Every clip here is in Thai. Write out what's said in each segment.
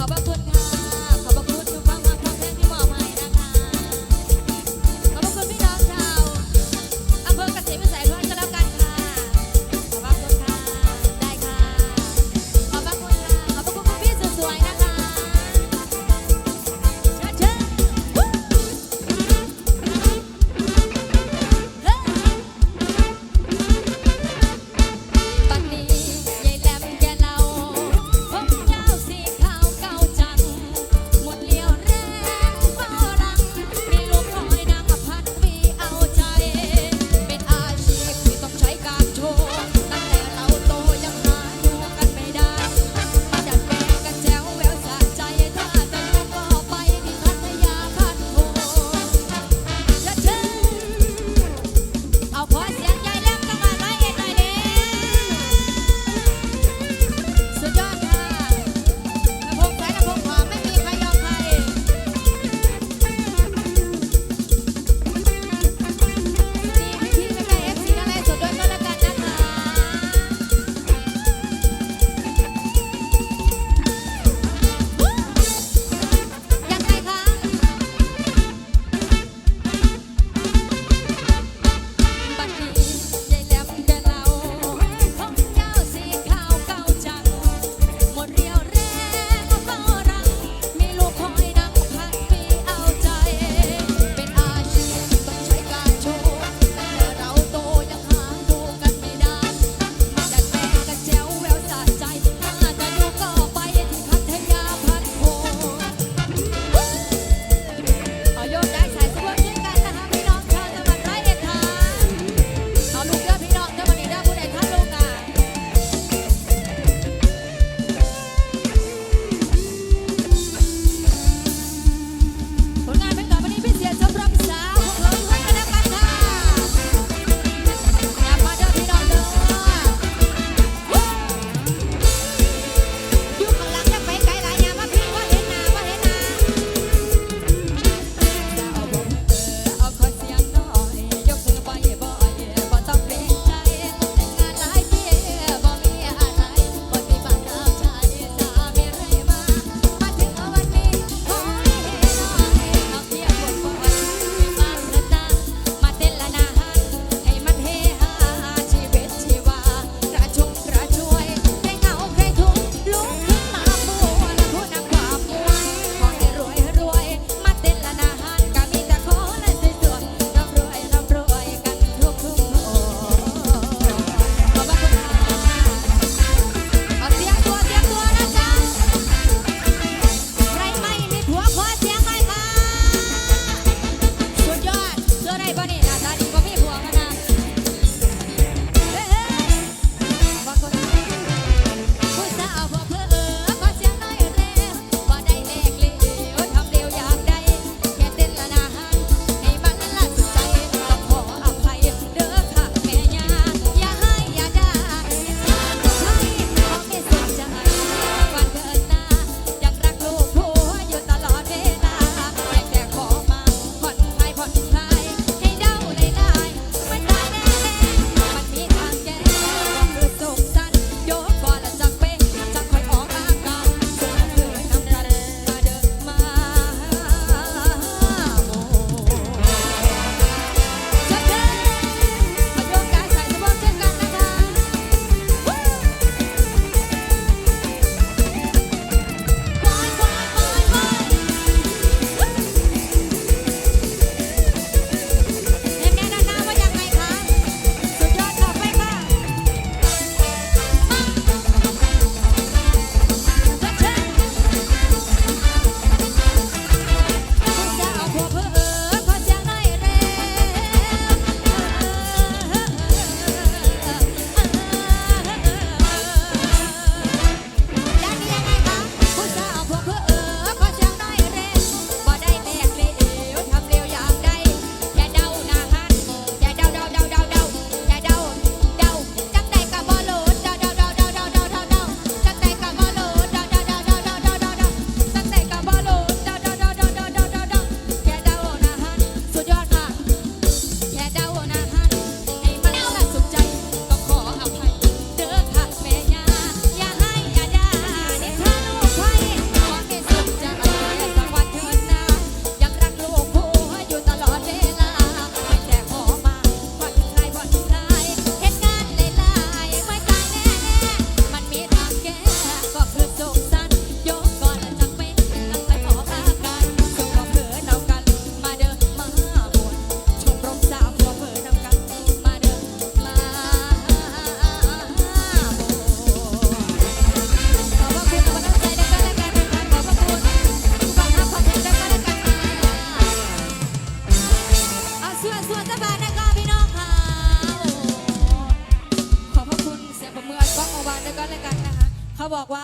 ข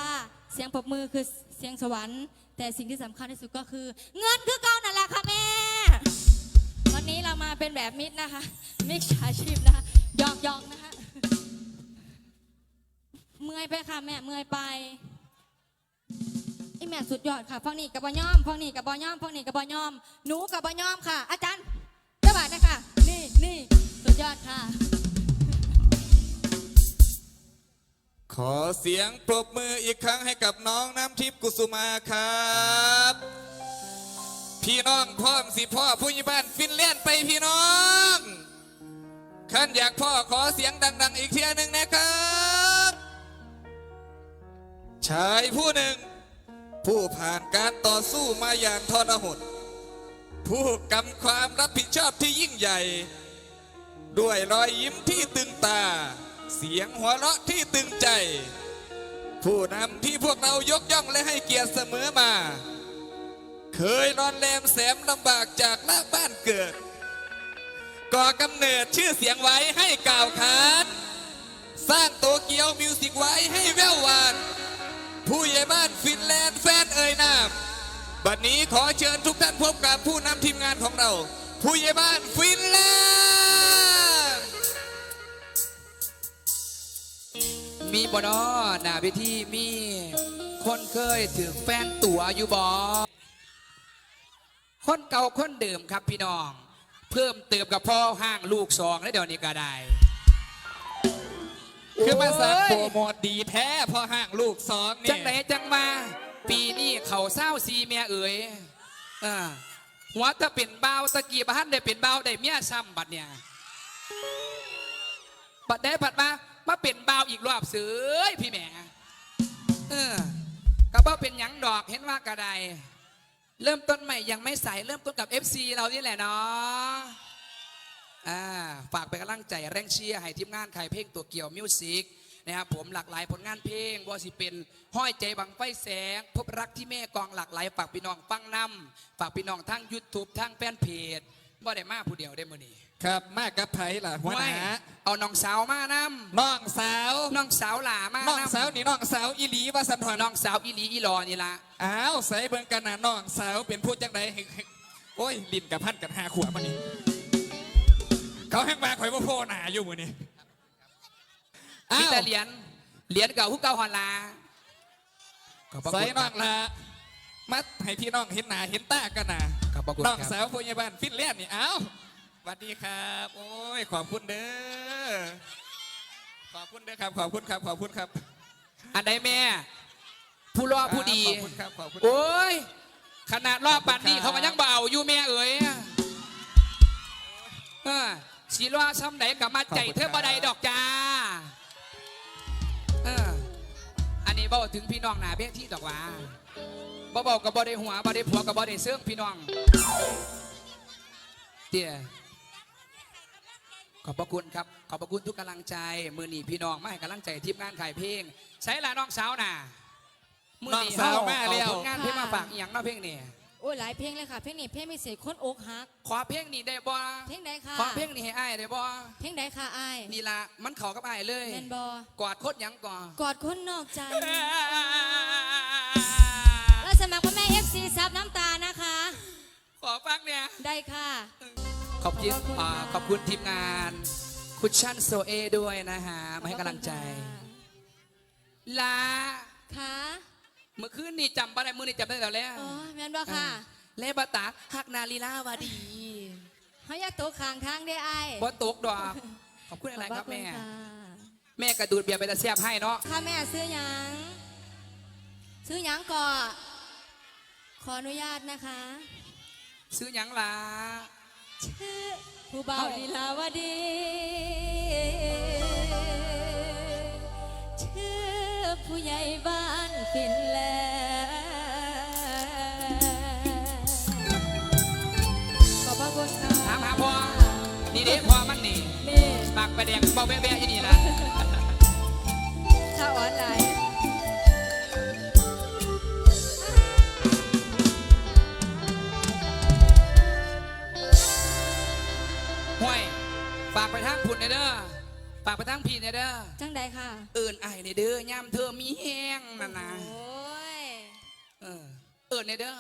ว่าเสียงปรบมือคือเสียงสวรรค์ แต่สิ่งที่สำคัญที่สุดก็คือ เงินคือเก้านั่นแหละค่ะแม่ วันนี้เรามาเป็นแบบมิดนะคะ มิกซ์อาชีพนะคะหยอกหยอกนะคะ เมื่อยไปค่ะแม่เมื่อยไปไอแม่สุดยอดค่ะฟังนี่กับบอย่อมฟังนี่กับบอย่อมฟังนี่กับบอย่อม หนูกับบอย่อมค่ะ อาจารย์เจ้าบาทนะคะนี่ ขอเสียงปรบมืออีกครั้งให้กับน้องน้ำทิพย์กุสุมาครับ พี่น้องพ่อมสิพ่อผู้ใหญ่บ้านฟินแลนด์ไปพี่น้องขั้นอยากพ่อขอเสียงดัง ๆ อีกเทียหนึ่งนะครับชายผู้หนึ่ง ผู้ผ่านการต่อสู้มาอย่างทรหดผู้กำความรับผิดชอบที่ยิ่งใหญ่ ด้วยรอยยิ้มที่ตึงตา เสียงหัวเราะที่ตึงใจ ผู้นำที่พวกเรายกย่องและให้เกียรติเสมอมา เคยนอนแรมแสมลำบากจากหน้าบ้านเกิด ก่อกำเนิดชื่อเสียงไว้ให้กล่าวขานสร้างโตเกียวมิวสิกไว้ให้แวววาน ผู้ใหญ่บ้านฟินแลนด์แฟนเอ่ยนามบัดนี้ขอเชิญทุกท่านพบกับผู้นำทีมงานของเรา ผู้ใหญ่บ้านฟินแลนด์ มีบอนอหน้าเวทีมีคนเคยถึงแฟนตั๋วอยู่บอคนเก่าคนเดิมครับพี่น้อง เพิ่มเติมกับพ่อห้างลูกสองแล้วเดี๋ยวนี้ก็ได้คือมาสั่งโปรโอ้ยโมทดีแท้พอห่างลูกสองนี่จังไหนจังมา ปีนี้เขาเศร้าซีเมียเอ๋ยอ่าหัวตะเป็นเบาวตะกี้บ้านได้เป็นเบาวได้เมียซ้ำบัดเนี่ยบัดได้บัดมา มาเป็นเบาวอีกรอบเสือยพี่แหม่เออก็บ่เป็นหยังดอกเห็นว่ากระไดเริ่มต้นใหม่ยังไม่ใสเริ่มต้นกับ FC เรานี่แหละเนาะอ่าฝากเป็นกำลังใจแรงเชียร์ให้ทีมงานขายเพลงตัวเกี่ยวมิวสิกนะครับผมหลากหลายผลงานเพลงว่าสิเป็นห้อยใจบังไฟแสง พบรักที่แม่กองหลากหลายฝากพี่น้องฟังนำฝากพี่น้องทั้งยูทูบทั้งแฟนเพจบ่ได้มาผู้เดียวได้มื้อนี้ ครับมากกับไผ่ล่ะหัวหน้าไม่เอาน้องสาวมานน้องสาวำน้องสาวหลามาน้องนำสาวนี่น้องสาวอีหลีว่าสันทอนน้องสาวอีหลีอีหลอนี่ละอ้าวใส่เบิ่งกันนะน้องสาวเป็นผู้จังไดโอ้ยลิ้นกับพันกันหาขวบมันนี่เขาแห้งมาข่อยว่าโพหนาอยู่มือนี่อ้ามีวแต่เหรียญเหรียญเก่าผู้เก่าฮอนลาขอบพระใส่คุณน้องละมัดให้พี่น้องเห็นหน้าเห็นตากันนะขอบพระคุณน้องครับสาวผู้ใหญ่บ้านฟินแลนด์นี่เอ้าส วัสดีครับ โอ้ยขอบคุณเด้อขอบคุณเด้อครับ ขอบคุณครับ ขอบคุณครับอันใดแม่ ผู้รอผู้ดี ขอบคุณครับขอบคุณ โอ้ยขนาดรอบปันนี่ขอบคุณครับเขาก็ยังเบเอาอยู่แม่เอ๋ยเออสีรอซ้ำไหนกับมาใจเธอบ่ได้ดอกจ้าเอออันนี้บอกถึงพี่น้องหนาเบี้ยที่ดอกหว่าบ่บอกกับบ่ได้หัวบ่ได้ผัวกับบ่ได้เสื่องพี่น้องเตี้ย ขอบพระคุณครับ ขอบพระคุณทุกกำลังใจ มือหนีพี่น้องมาให้กำลังใจทีมงานขายเพลง ใช้ละน้องสาวน่ะมือหนีน้องสาวมาแล้วผลงานเพลงมาฝากอีหยังเนาะเพลงนี่โอ้ยหลายเพลงเลยค่ะ เพลงนี้เพลงไม่เสียคนอกหัก ขอเพลงนี้ได้บ่เพลงใดค่ะ ขอเพลงนี้ให้อ้ายได้บ่เพลงใดค่ะอายนี่ละมันเข้ากับอ้ายเลยแมนบอกอดโคตรหยังก่อนกอดคนนอกใจเราสมัครพ่อแม่ FC ซับน้ำตานะคะ ขอฟังเนี่ย ได้ค่ะ ขอบคุณอ่าขอบคุณทีมงานคุชชั่นโซเอด้วยนะฮะ มาให้กำลังใจ ลาค่ะเมื่อคืนนี่จำบ่ได้มือนี่จำได้แล้วแล้วอ๋อแมนบอค่ะเลบตาฮักนาลีลาวาดีเขาอยากตกขางทางได้อายบ่ตกดอกขอบคุณอะไรครับขแม่ณค่ะแม่กระดูดเบียร์ไปตะเสียบให้เนาะค่ะแม่ซื้อหยังซื้อหยังก่อนขออนุญาตนะคะ ซื้อหยังล่ะ ชื่อผู้บ่าวลีลาวดี ชื่อผู้ใหญ่บ้านฟินแลนด์ขอบพระคุณค่ะถามหาพ่อนี่เด้พ่อมันนี่นี่ปากไปแดงเบาแบ๊ะๆอยู่นี่ละถ้าออนไลน์ ฝากไปทางพุ่นเด้อฝากไปทั้งพี่เนี่ยเด้อจังใดค่ะ เอิญไอ้เนี่ยเด้อย่ำเธอมีแห้งนั่นนะโอ้ย เออเอิญเนี่ยเด้อ